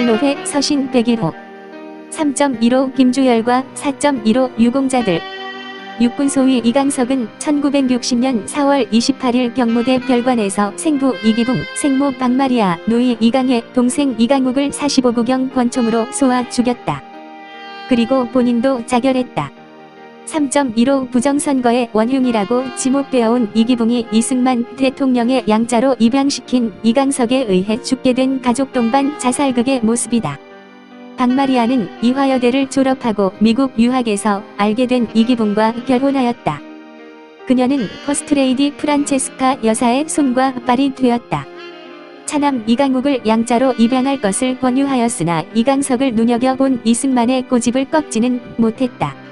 국가원로회 서신 101호 3.15 김주열과 4.15 유공자들 육군 소위 이강석은 1960년 4월 28일 경무대 별관에서 생부 이기붕, 생모 박마리아, 노이 이강의 동생 이강욱을 45구경 권총으로 쏘아 죽였다. 그리고 본인도 자결했다. 3.15 부정선거의 원흉이라고 지목되어온 이기붕이 이승만 대통령의 양자로 입양시킨 이강석에 의해 죽게 된 가족 동반 자살극의 모습이다. 박마리아는 이화여대를 졸업하고 미국 유학에서 알게 된 이기붕과 결혼하였다. 그녀는 퍼스트레이디 프란체스카 여사의 손과 발이 되었다. 차남 이강욱을 양자로 입양할 것을 권유하였으나 이강석을 눈여겨본 이승만의 고집을 꺾지는 못했다.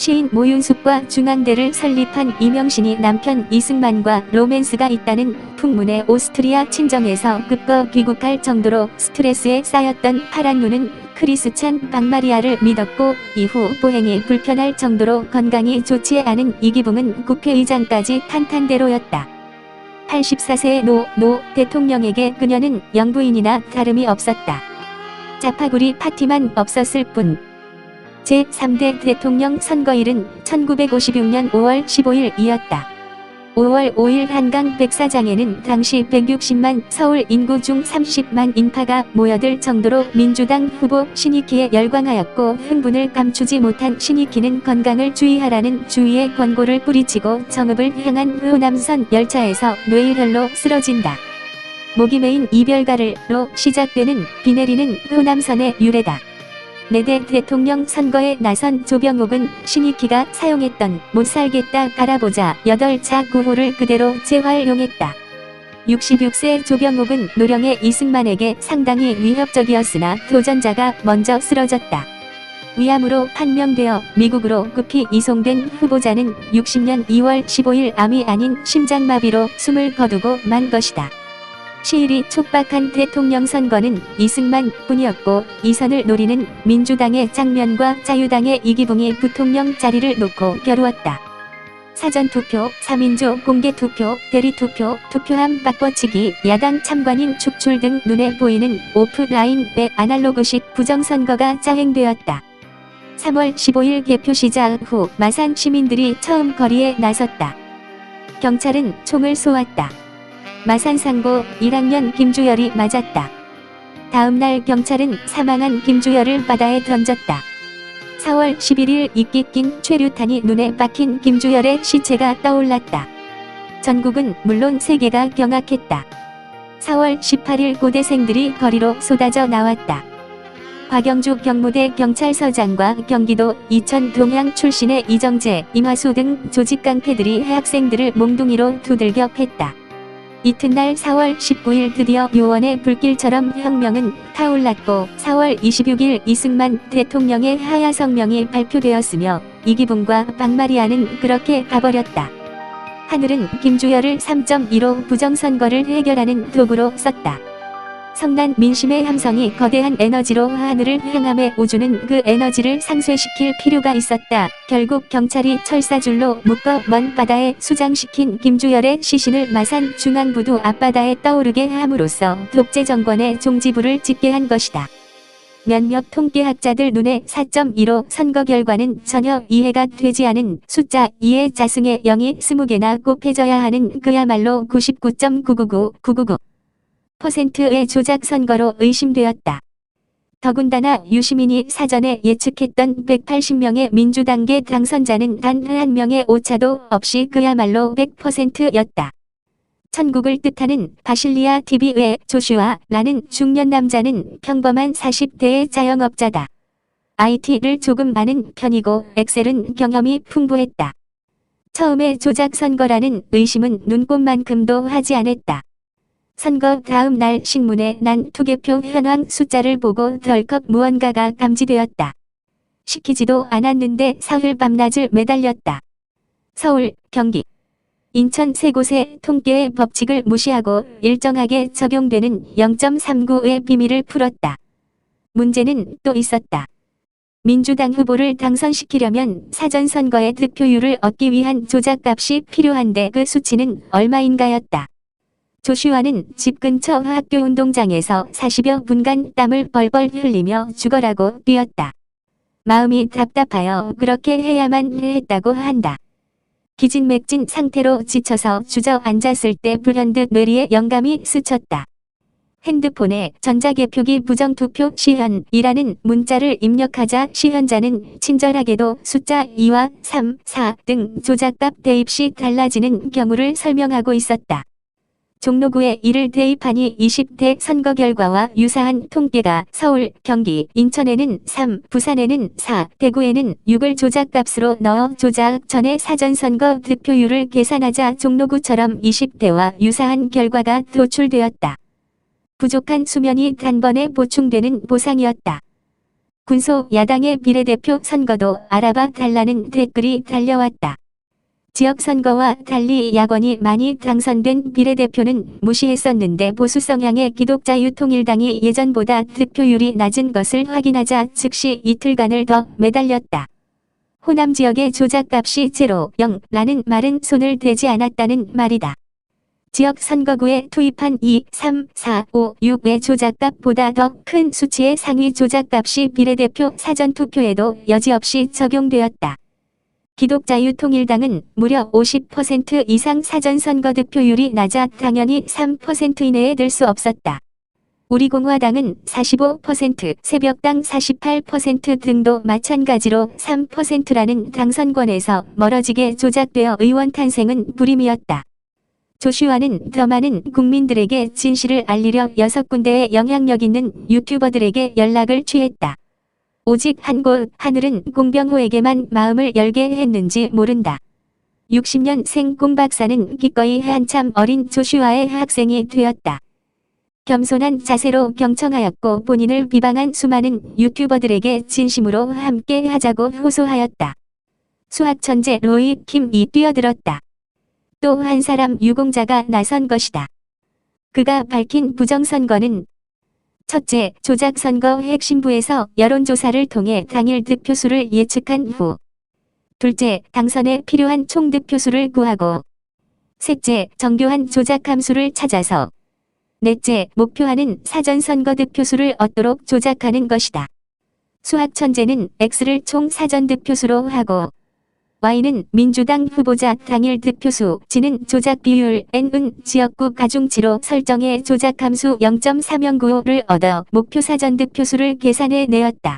시인 모윤숙과 중앙대를 설립한 이명신이 남편 이승만과 로맨스가 있다는 풍문에 오스트리아 친정에서 급거 귀국할 정도로 스트레스에 쌓였던 파란 눈은 크리스찬 박마리아를 믿었고 이후 보행이 불편할 정도로 건강이 좋지 않은 이기붕은 국회의장까지 탄탄대로였다. 84세의 노, 노 대통령에게 그녀는 영부인이나 다름이 없었다. 자파구리 파티만 없었을 뿐. 제3대 대통령 선거일은 1956년 5월 15일이었다. 5월 5일 한강 백사장에는 당시 160만 서울 인구 중 30만 인파가 모여들 정도로 민주당 후보 신익희에 열광하였고 흥분을 감추지 못한 신익희는 건강을 주의하라는 주의의 권고를 뿌리치고 정읍을 향한 호남선 열차에서 뇌혈로 쓰러진다. 목이 메인 이별가를로 시작되는 비 내리는 호남선의 유래다. 내대 대통령 선거에 나선 조병옥은 신익희가 사용했던 못살겠다 갈아보자 8차 구호를 그대로 재활용했다. 66세 조병옥은 노령의 이승만에게 상당히 위협적이었으나 도전자가 먼저 쓰러졌다. 위암으로 판명되어 미국으로 급히 이송된 후보자는 60년 2월 15일 암이 아닌 심장마비로 숨을 거두고 만 것이다. 시일이 촉박한 대통령 선거는 이승만 뿐이었고 이선을 노리는 민주당의 장면과 자유당의 이기붕이 부통령 자리를 놓고 겨루었다. 사전투표, 3인조 공개투표, 대리투표, 투표함 바꿔치기, 야당 참관인 축출 등 눈에 보이는 오프라인 의 아날로그식 부정선거가 자행되었다. 3월 15일 개표 시작 후 마산 시민들이 처음 거리에 나섰다. 경찰은 총을 쏘았다. 마산상고 1학년 김주열이 맞았다. 다음날 경찰은 사망한 김주열을 바다에 던졌다. 4월 11일 이끼 낀 최류탄이 눈에 박힌 김주열의 시체가 떠올랐다. 전국은 물론 세계가 경악했다. 4월 18일 고대생들이 거리로 쏟아져 나왔다. 박영주 경무대 경찰서장과 경기도 이천 동양 출신의 이정재, 임화수 등 조직 깡패들이 학생들을 몽둥이로 두들겨 팼다. 이튿날 4월 19일 드디어 요원의 불길처럼 혁명은 타올랐고 4월 26일 이승만 대통령의 하야 성명이 발표되었으며 이기붕과 박마리아는 그렇게 가버렸다. 하늘은 김주열을 3.15 부정선거를 해결하는 도구로 썼다. 성난 민심의 함성이 거대한 에너지로 하늘을 향함에 우주는 그 에너지를 상쇄시킬 필요가 있었다. 결국 경찰이 철사줄로 묶어 먼 바다에 수장시킨 김주열의 시신을 마산 중앙부두 앞바다에 떠오르게 함으로써 독재 정권의 종지부를 짓게 한 것이다. 몇몇 통계학자들 눈에 4.15 선거 결과는 전혀 이해가 되지 않은 숫자 2의 자승의 0이 20개나 곱해져야 하는 그야말로 99.999 999 퍼센트의 조작 선거로 의심되었다. 더군다나 유시민이 사전에 예측했던 180명의 민주당계 당선자는 단 한 명의 오차도 없이 그야말로 100%였다. 천국을 뜻하는 바실리아 TV의 조슈아라는 중년 남자는 평범한 40대의 자영업자다. IT를 조금 아는 편이고 엑셀은 경험이 풍부했다. 처음에 조작 선거라는 의심은 눈꼽만큼도 하지 않았다. 선거 다음 날 신문에 난 투개표 현황 숫자를 보고 덜컥 무언가가 감지되었다. 시키지도 않았는데 사흘 밤낮을 매달렸다. 서울, 경기, 인천 세 곳의 통계의 법칙을 무시하고 일정하게 적용되는 0.39의 비밀을 풀었다. 문제는 또 있었다. 민주당 후보를 당선시키려면 사전선거의 득표율을 얻기 위한 조작값이 필요한데 그 수치는 얼마인가였다. 조슈아는 집 근처 학교 운동장에서 40여 분간 땀을 벌벌 흘리며 죽어라고 뛰었다. 마음이 답답하여 그렇게 해야만 했다고 한다. 기진맥진 상태로 지쳐서 주저앉았을 때 불현듯 뇌리에 영감이 스쳤다. 핸드폰에 전자개표기 부정투표 시현이라는 문자를 입력하자 시현자는 친절하게도 숫자 2와 3, 4 등 조작값 대입 시 달라지는 경우를 설명하고 있었다. 종로구에 이를 대입하니 20대 선거 결과와 유사한 통계가 서울, 경기, 인천에는 3, 부산에는 4, 대구에는 6을 조작값으로 넣어 조작 전에 사전선거 득표율을 계산하자 종로구처럼 20대와 유사한 결과가 도출되었다. 부족한 수면이 단번에 보충되는 보상이었다. 군소 야당의 비례대표 선거도 알아봐 달라는 댓글이 달려왔다. 지역선거와 달리 야권이 많이 당선된 비례대표는 무시했었는데 보수 성향의 기독자 유통일당이 예전보다 득표율이 낮은 것을 확인하자 즉시 이틀간을 더 매달렸다. 호남 지역의 조작값이 제로, 0라는 말은 손을 대지 않았다는 말이다. 지역 선거구에 투입한 2, 3, 4, 5, 6의 조작값보다 더 큰 수치의 상위 조작값이 비례대표 사전투표에도 여지없이 적용되었다. 기독자유통일당은 무려 50% 이상 사전선거 득표율이 낮아 당연히 3% 이내에 들 수 없었다. 우리공화당은 45%, 새벽당 48% 등도 마찬가지로 3%라는 당선권에서 멀어지게 조작되어 의원 탄생은 불임이었다. 조슈아는 더 많은 국민들에게 진실을 알리려 여섯 군데의 영향력 있는 유튜버들에게 연락을 취했다. 오직 한 곳 하늘은 공병호에게만 마음을 열게 했는지 모른다. 60년 생 공 박사는 기꺼이 한참 어린 조슈아의 학생이 되었다. 겸손한 자세로 경청하였고 본인을 비방한 수많은 유튜버들에게 진심으로 함께 하자고 호소하였다. 수학 천재 로이 킴이 뛰어들었다. 또 한 사람 유공자가 나선 것이다. 그가 밝힌 부정선거는 첫째, 조작선거 핵심부에서 여론조사를 통해 당일 득표수를 예측한 후. 둘째, 당선에 필요한 총 득표수를 구하고. 셋째, 정교한 조작 함수를 찾아서. 넷째, 목표하는 사전선거 득표수를 얻도록 조작하는 것이다. 수학 천재는 X를 총 사전 득표수로 하고 Y는 민주당 후보자 당일 득표수, G는 조작 비율, N은 지역구 가중치로 설정해 조작 함수 0.309를 얻어 목표 사전 득표수를 계산해 내었다.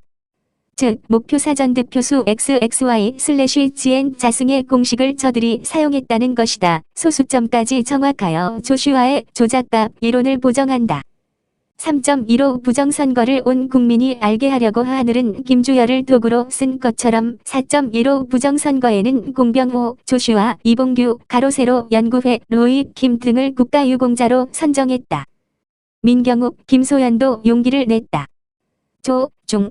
즉, 목표 사전 득표수 XXY 슬래시 GN 자승의 공식을 저들이 사용했다는 것이다. 소수점까지 정확하여 조슈아의 조작값 이론을 보정한다. 3.15 부정선거를 온 국민이 알게 하려고 하늘은 김주열을 도구로 쓴 것처럼 4.15 부정선거에는 공병호, 조슈아, 이봉규, 가로세로 연구회, 로이, 김 등을 국가유공자로 선정했다. 민경욱, 김소연도 용기를 냈다. 조, 중,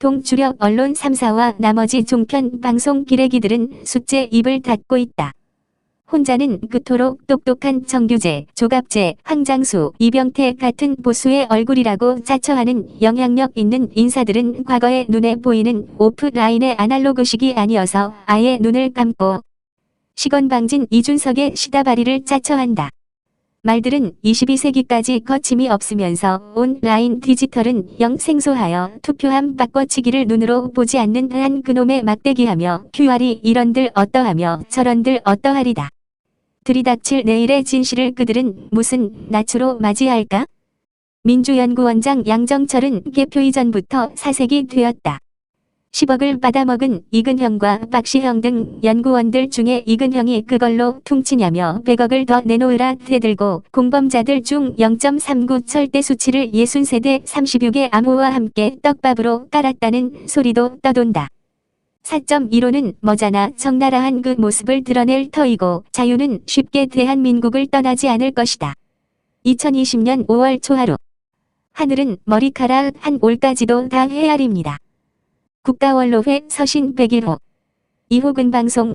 동 주력 언론 3사와 나머지 종편 방송 기레기들은 숫제 입을 닫고 있다. 혼자는 그토록 똑똑한 정규재, 조갑재, 황장수, 이병태 같은 보수의 얼굴이라고 자처하는 영향력 있는 인사들은 과거에 눈에 보이는 오프라인의 아날로그식이 아니어서 아예 눈을 감고 시건방진 이준석의 시다바리를 자처한다. 말들은 22세기까지 거침이 없으면서 온라인 디지털은 영 생소하여 투표함 바꿔치기를 눈으로 보지 않는 한 그놈의 막대기하며 QR이 이런들 어떠하며 저런들 어떠하리다. 들이닥칠 내일의 진실을 그들은 무슨 낯으로 맞이할까? 민주연구원장 양정철은 개표 이전부터 사색이 되었다. 10억을 받아먹은 이근형과 박시형 등 연구원들 중에 이근형이 그걸로 퉁치냐며 100억을 더 내놓으라 대들고 공범자들 중 0.39 절대 수치를 60세대 36의 암호와 함께 떡밥으로 깔았다는 소리도 떠돈다. 4.15는 머자나 적나라한 그 모습을 드러낼 터이고 자유는 쉽게 대한민국을 떠나지 않을 것이다. 2020년 5월 초하루 하늘은 머리카락 한 올까지도 다 헤아립니다. 국가원로회 서신 101호 이호근 방송